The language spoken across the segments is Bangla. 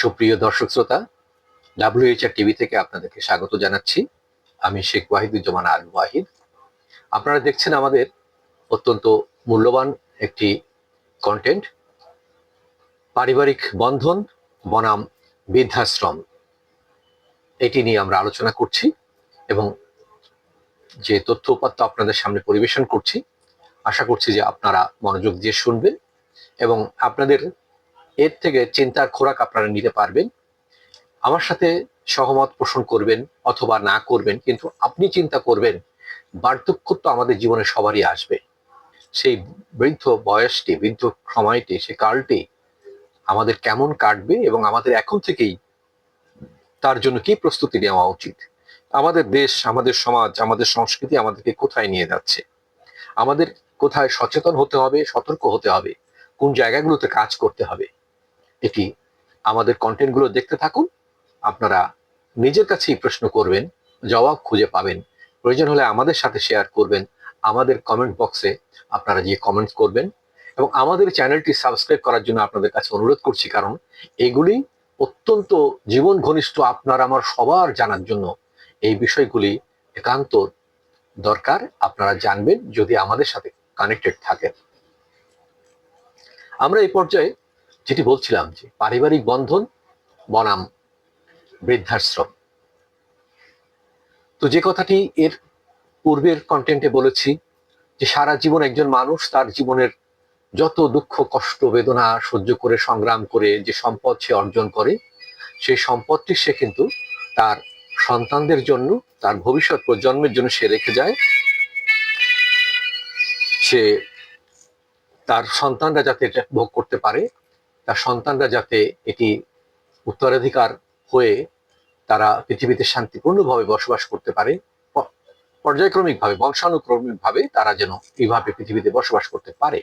সুপ্রিয় দর্শক শ্রোতা ডাব্লিউএইচআর টিভি থেকে আপনাদেরকে স্বাগত জানাচ্ছি। আমি শেখ ওয়াহিদুজ্জামান আল ওয়াহিদ। আপনারা দেখছেন আমাদের অত্যন্ত মূল্যবান একটি কন্টেন্ট পারিবারিক বন্ধন, বনাম বৃদ্ধাশ্রম। এটি নিয়ে আমরা আলোচনা করছি এবং যে তথ্য উপাত্ত আপনাদের সামনে পরিবেশন করছি, আশা করছি যে আপনারা মনোযোগ দিয়ে শুনবেন এবং আপনাদের এর থেকে চিন্তার খোরাক আপনারা নিতে পারবেন। আমার সাথে সহমত পোষণ করবেন অথবা না করবেন, কিন্তু আপনি চিন্তা করবেন, বার্ধক্য তো আমাদের জীবনে সবারই আসবে। সেই বৃদ্ধ বয়সটি, বৃদ্ধ সময়টি, সে কালটি আমাদের কেমন কাটবে এবং আমাদের এখন থেকেই তার জন্য কি প্রস্তুতি নেওয়া উচিত? আমাদের দেশ, আমাদের সমাজ, আমাদের সংস্কৃতি আমাদেরকে কোথায় নিয়ে যাচ্ছে? আমাদের কোথায় সচেতন হতে হবে, সতর্ক হতে হবে? কোন জায়গাগুলোতে কাজ করতে হবে? এটি আমাদের কন্টেন্টগুলো দেখতে থাকুন। আপনারা নিজের কাছেই প্রশ্ন করবেন, জবাব খুঁজে পাবেন। প্রয়োজন হলে আমাদের সাথে শেয়ার করবেন। আমাদের কমেন্ট বক্সে আপনারা গিয়ে কমেন্টস করবেন। এবং আমাদের চ্যানেলটি সাবস্ক্রাইব করার জন্য আপনাদের কাছে অনুরোধ করছি, কারণ এগুলি অত্যন্ত জীবন ঘনিষ্ঠ আপনার আমার সবার জানার জন্য। এই বিষয়গুলি একান্ত দরকার, আপনারা জানবেন যদি আমাদের সাথে কানেক্টেড থাকেন। আমরা এই পর্যায়ে যেটি বলছিলাম যে পারিবারিক বন্ধন, বনাম, বৃদ্ধাশ্রম। তো যে কথাটি এর পূর্বের কন্টেন্টে বলেছি, যে সারা জীবন একজন মানুষ তার জীবনের যত দুঃখ, কষ্ট, বেদনা সহ্য করে, সংগ্রাম করে যে সম্পদ সে অর্জন করে, সেই সম্পদটি সে কিন্তু তার সন্তানদের জন্য, তার ভবিষ্যৎ প্রজন্মের জন্য সে রেখে যায়। সে তার সন্তানরা যাতে ভোগ করতে পারে তার সন্তানরা যাতে এটি উত্তরাধিকার হয়ে তারা পৃথিবীতে শান্তিপূর্ণভাবে বসবাস করতে পারে পর্যায়ক্রমিকভাবে, বংশানুক্রমিকভাবে তারা যেন এইভাবে পৃথিবীতে বসবাস করতে পারে।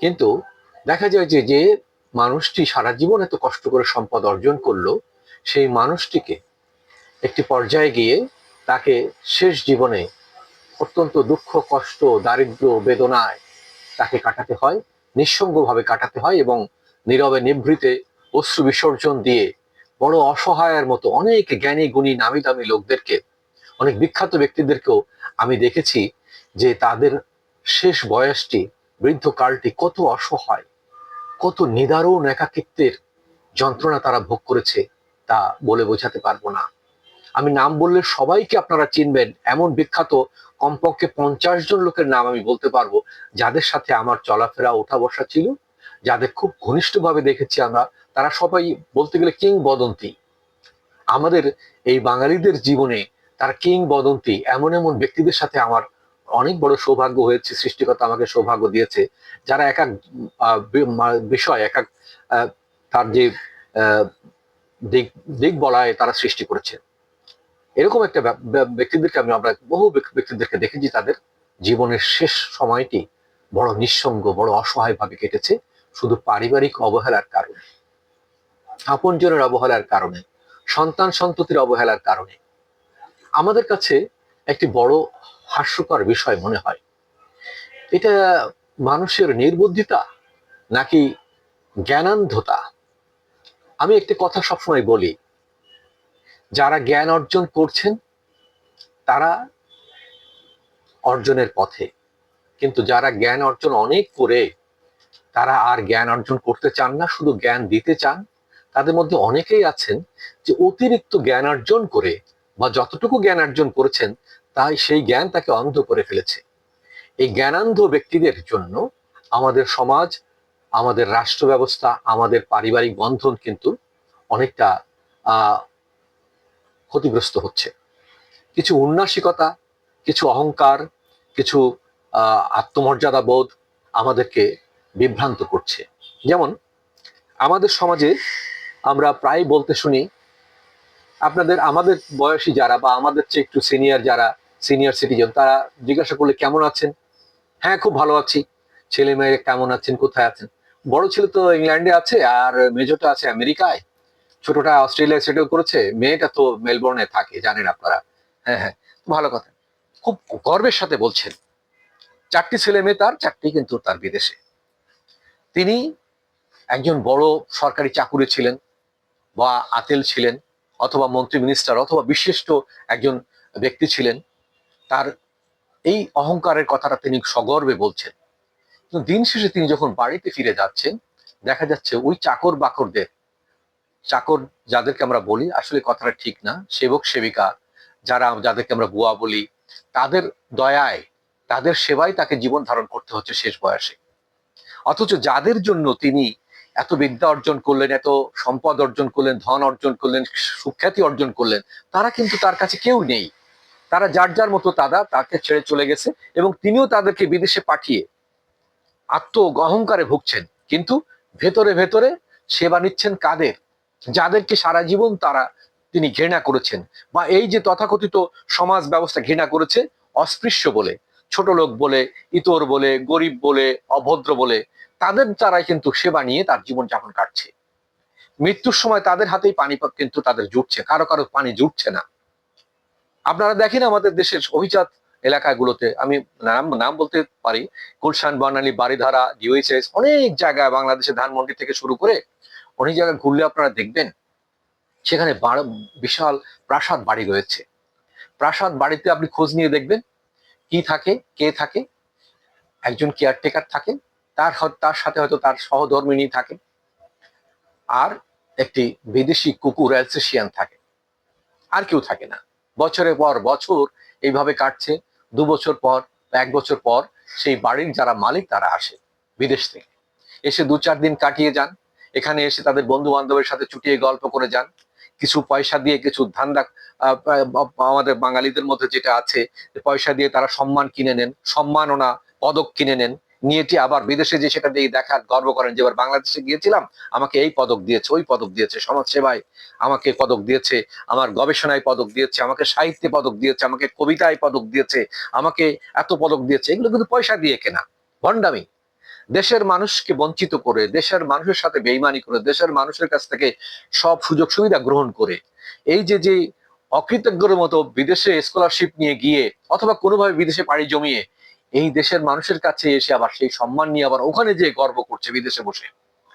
কিন্তু দেখা যায় যে যে মানুষটি সারা জীবন এত কষ্ট করে সম্পদ অর্জন করল, সেই মানুষটিকে একটি পর্যায়ে গিয়ে তাকে শেষ জীবনে অত্যন্ত দুঃখ, কষ্ট দারিদ্র বেদনায় তাকে কাটাতে হয়, নিঃসঙ্গভাবে কাটাতে হয় এবং নীরবে নিভৃতে অশ্রু বিসর্জন দিয়ে বড় অসহায়ের মতো অনেক জ্ঞানী গুণী নামি দামি লোকদেরকে, অনেক বিখ্যাত ব্যক্তিদেরকেও আমি দেখেছি যে তাদের শেষ বয়সটি, বৃদ্ধ কালটি কত অসহায়, কত নিদারুণ একাকিত্বের যন্ত্রণা তারা ভোগ করেছে তা বলে বোঝাতে পারব না। আমি নাম বললে সবাইকে আপনারা চিনবেন, এমন বিখ্যাত কমপক্ষে পঞ্চাশ জন লোকের নাম আমি বলতে পারব যাদের সাথে আমার চলাফেরা ওঠা বসা ছিল। যাদের খুব ঘনিষ্ঠভাবে দেখেছি আমরা, তারা সবাই বলতে গেলে কিংবদন্তি। আমাদের এই বাঙালিদের জীবনে তারা কিংবদন্তি এমন এমন ব্যক্তিদের সাথে আমার অনেক বড় সৌভাগ্য হয়েছে, সৃষ্টিকর্তা আমাকে সৌভাগ্য দিয়েছে, যারা এক এক বিষয় এক এক তার যে দিক দিক বলায় তারা সৃষ্টি করেছে। এরকম একটা ব্যা- ব্যা- ব্যক্তিদেরকে আমি, আমরা বহু ব্যক্তি- ব্যক্তিদেরকে দেখেছি, তাদের জীবনের শেষ সময়টি বড় নিঃসঙ্গ, বড় অসহায় ভাবে কেটেছে। শুধু পারিবারিক অবহেলার কারণে, আপনজনের অবহেলার কারণে, সন্তান সন্ততির অবহেলার কারণে। আমাদের কাছে একটি বড় হাস্যকর বিষয় মনে হয়। এটা মানুষের নির্বুদ্ধিতা নাকি জ্ঞানান্ধতা? আমি একটি কথা সবসময় বলি, যারা জ্ঞান অর্জন করছেন, তারা অর্জনের পথে। কিন্তু যারা জ্ঞান অর্জন অনেক করে তারা আর জ্ঞান অর্জন করতে চান না, শুধু জ্ঞান দিতে চান। তাদের মধ্যে অনেকেই আছেন যে অতিরিক্ত জ্ঞান অর্জন করে বা যতটুকু জ্ঞান অর্জন করেছেন, তাই সেই জ্ঞান তাকে অন্ধ করে ফেলেছে। এই জ্ঞানান্ধ ব্যক্তিদের জন্য আমাদের সমাজ, আমাদের রাষ্ট্র ব্যবস্থা আমাদের পারিবারিক বন্ধন কিন্তু অনেকটা ক্ষতিগ্রস্ত হচ্ছে। কিছু উন্নাসিকতা কিছু অহংকার, কিছু আত্মমর্যাদা বোধ আমাদেরকে বিভ্রান্ত করছে। যেমন, আমাদের সমাজে আমরা প্রায় বলতে শুনি, আপনাদের, আমাদের বয়সী যারা বা আমাদের চেয়ে একটু সিনিয়র যারা সিনিয়র সিটিজেন তারা জিজ্ঞাসা করলে কেমন আছেন? হ্যাঁ খুব ভালো আছি। ছেলে মেয়ে কেমন আছেন? কোথায় আছেন? বড় ছেলে তো ইংল্যান্ডে আছে আর মেজোটা আছে আমেরিকায়। ছোটটা অস্ট্রেলিয়ায় সেটেল করেছে। মেয়েটা তো মেলবোর্নে থাকে, জানেন আপনারা। হ্যাঁ হ্যাঁ ভালো কথা। খুব গর্বের সাথে বলছেন। চারটি ছেলে মেয়ে তার, চারটি কিন্তু তার বিদেশে। তিনি একজন বড় সরকারি চাকুরে ছিলেন বা আতেল ছিলেন অথবা মন্ত্রী মিনিস্টার অথবা বিশিষ্ট একজন ব্যক্তি ছিলেন। তার এই অহংকারের কথাটা তিনি সগর্বে বলছেন। কিন্তু দিন শেষে তিনি যখন বাড়িতে ফিরে যাচ্ছেন, দেখা যাচ্ছে ওই চাকর বাকরদের, চাকর যাদেরকে আমরা বলি, আসলে কথাটা ঠিক না, সেবক সেবিকা, যারা যাদেরকে আমরা বুয়া বলি, তাদের দয়ায়, তাদের সেবায় তাকে জীবন ধারণ করতে হচ্ছে শেষ বয়সে। অথচ যাদের জন্য তিনি এত বিদ্যা অর্জন করলেন, এত সম্পদ অর্জন করলেন, ধন অর্জন করলেন, সুখ্যাতি অর্জন করলেন, তারা কিন্তু তার কাছে কেউ নেই। তারা যার যার মতো তারা তাকে ছেড়ে চলে গেছে এবং তিনিও তাদেরকে বিদেশে পাঠিয়ে আত্ম অহংকারে ভুগছেন। কিন্তু ভেতরে ভেতরে সেবা নিচ্ছেন কাদের? যাদেরকে সারা জীবন তারা, তিনি ঘৃণা করেছেন। বা এই যে তথাকথিত সমাজ ব্যবস্থা ঘৃণা করেছে, অস্পৃশ্য বলে। ছোট লোক বলে, ইতর বলে, গরিব বলে, অভদ্র বলে, তাদের দ্বারাই কিন্তু সেবা নিয়ে তার জীবন যাপন কাটছে। মৃত্যুর সময় তাদের হাতেই পানিপথ কিন্তু তাদের জুটছে, কারও কারও পানি জুটছে না। আপনারা দেখেন আমাদের দেশের অভিজাত এলাকাগুলোতে, আমি নাম নাম বলতে পারি, গুলশান, বর্ণালী বাড়িধারা ডিওএইচএস অনেক জায়গায় বাংলাদেশের ধানমন্ডি থেকে শুরু করে অনেক জায়গায় ঘুরলে আপনারা দেখবেন, সেখানে বিশাল প্রাসাদ বাড়ি রয়েছে। প্রাসাদ বাড়িতে আপনি খোঁজ নিয়ে দেখবেন কি থাকে, কে থাকে, একজন কেয়ারটেকার থাকেন তার তার সাথে হয়তো তার সহধর্মিনী থাকে, আর একটি বিদেশি কুকুর অ্যালসেশিয়ান থাকে। আর কেউ থাকে না। বছরের পর বছর এইভাবে কাটছে, দু বছর পর, এক বছর পর সেই বাড়ির যারা মালিক, তারা আসে বিদেশ থেকে। এসে দু চার দিন কাটিয়ে যান। এখানে এসে তাদের বন্ধু বান্ধবের সাথে চুটিয়ে গল্প করে যান। কিছু পয়সা দিয়ে কিছু ধান্দা আমাদের বাঙালিদের মধ্যে যেটা আছে পয়সা দিয়ে তারা সম্মান কিনে নেন সম্মাননা পদক কিনে নেন। নিয়েটি আবার বিদেশে যে সেটা দিয়ে দেখার গর্ব করেন যে এবার বাংলাদেশে গিয়েছিলাম, আমাকে এই পদক দিয়েছে, ওই পদক দিয়েছে সমাজ সেবায় আমাকে পদক দিয়েছে, আমার গবেষণায় পদক দিয়েছে, আমাকে সাহিত্যে পদক দিয়েছে, আমাকে কবিতায় পদক দিয়েছে, আমাকে এত পদক দিয়েছে, এগুলো কিন্তু পয়সা দিয়ে কেনা, ভণ্ডামি। দেশের মানুষকে বঞ্চিত করে, দেশের মানুষের সাথে বেইমানি করে, দেশের মানুষের কাছ থেকে সব সুযোগ সুবিধা গ্রহণ করে। এই যে যে অকৃতজ্ঞর মতো বিদেশে স্কলারশিপ নিয়ে গিয়ে অথবা কোনোভাবে বিদেশে পাড়ি জমিয়ে এই দেশের মানুষের কাছে এসে আবার সেই সম্মান নিয়ে আবার ওখানে যে গর্ব করছে বিদেশে বসে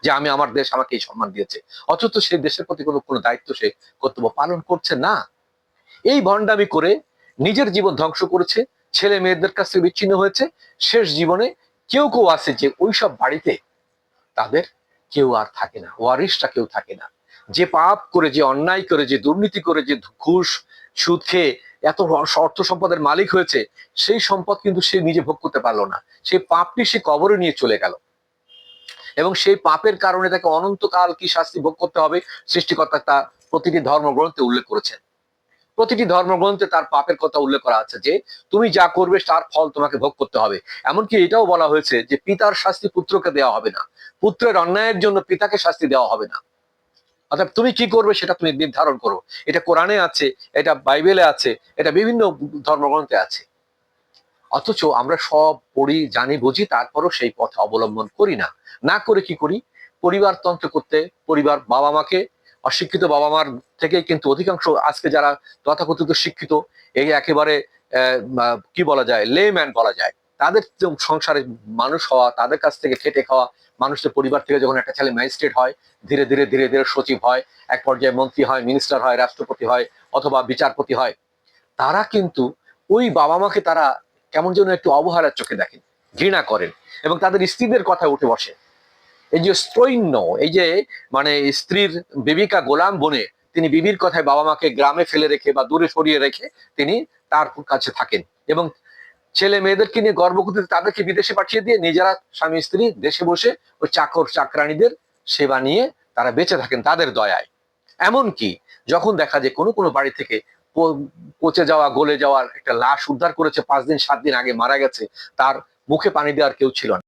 যে, আমি, আমার দেশ আমাকে এই সম্মান দিয়েছে। অথচ সে দেশের প্রতি কোনো কোনো দায়িত্ব সে কর্তব্য পালন করছে না। এই ভণ্ডামি করে নিজের জীবন ধ্বংস করেছে ছেলে মেয়েদের কাছ থেকে বিচ্ছিন্ন হয়েছে, শেষ জীবনে কেউ কেউ আছে যে ওইসব বাড়িতে তাদের কেউ আর থাকে না ওয়ারিশটা কেউ থাকে না। যে পাপ করে, যে অন্যায় করে, যে দুর্নীতি করে, যে ঘুষ, সুদ খেয়ে এত অর্থ সম্পদের মালিক হয়েছে, সেই সম্পদ কিন্তু সে নিজে ভোগ করতে পারল না। সেই পাপটি সে কবরে নিয়ে চলে গেল। এবং সেই পাপের কারণে তাকে অনন্তকাল কি শাস্তি ভোগ করতে হবে, সৃষ্টিকর্তা তা প্রতিটি ধর্মগ্রন্থে উল্লেখ করেছেন। প্রতিটি ধর্মগ্রন্থে তার পাপের কথা উল্লেখ করা আছে যে, তুমি যা করবে তার ফল তোমাকে ভোগ করতে হবে। এমনকি এটাও বলা হয়েছে যে, পিতার শাস্তি পুত্রকে দেওয়া হবে না। পুত্রের অন্যায়ের জন্য পিতাকে শাস্তি দেওয়া হবে না। অর্থাৎ তুমি কি করবে সেটা তুমি নির্ধারণ করো। এটা কোরআনে আছে, এটা বাইবেলে আছে, এটা বিভিন্ন ধর্মগ্রন্থে আছে। অথচ আমরা সব পড়ি, জানি, বুঝি, তারপরও সেই পথ অবলম্বন করি না। না করে কি করি? পরিবারতন্ত্র করতে, পরিবার বাবা মাকে অশিক্ষিত বাবা মার থেকে কিন্তু অধিকাংশ আজকে যারা তথাকথিত শিক্ষিত, এই একেবারে কি বলা যায় লেম্যান বলা যায়, তাদের সংসারে মানুষ হওয়া, তাদের কাছ থেকে খেটে খাওয়া মানুষের পরিবার থেকে যখন একটা ছেলে ম্যাজিস্ট্রেট হয়, ধীরে ধীরে ধীরে ধীরে সচিব হয়, এক পর্যায়ে মন্ত্রী হয় মিনিস্টার হয়, রাষ্ট্রপতি হয়, অথবা বিচারপতি হয়, তারা কিন্তু ওই বাবা মাকে তারা কেমন যেন একটু অবহেলার চোখে দেখেন, ঘৃণা করেন এবং তাদের স্ত্রীদের কথা উঠে বসে। এই যে স্ত্রৈন্য এই যে মানে স্ত্রীর বিবিকা গোলাম বনে তিনি বিবির কথায় বাবা মাকে গ্রামে ফেলে রেখে বা দূরে সরিয়ে রেখে তিনি তার কাছে থাকেন এবং ছেলে মেয়েদেরকে নিয়ে গর্ব করতে তাদেরকে বিদেশে পাঠিয়ে দিয়ে নিজেরা স্বামী স্ত্রী দেশে বসে ওই চাকর চাকরানীদের সেবা নিয়ে তারা বেঁচে থাকেন তাদের দয়ায়। এমনকি যখন দেখা যায় কোনো কোনো বাড়ি থেকে পচে যাওয়া, গলে যাওয়ার একটা লাশ উদ্ধার করেছে, পাঁচ দিন, সাত দিন আগে মারা গেছে, তার মুখে পানি দেওয়ার কেউ ছিল না।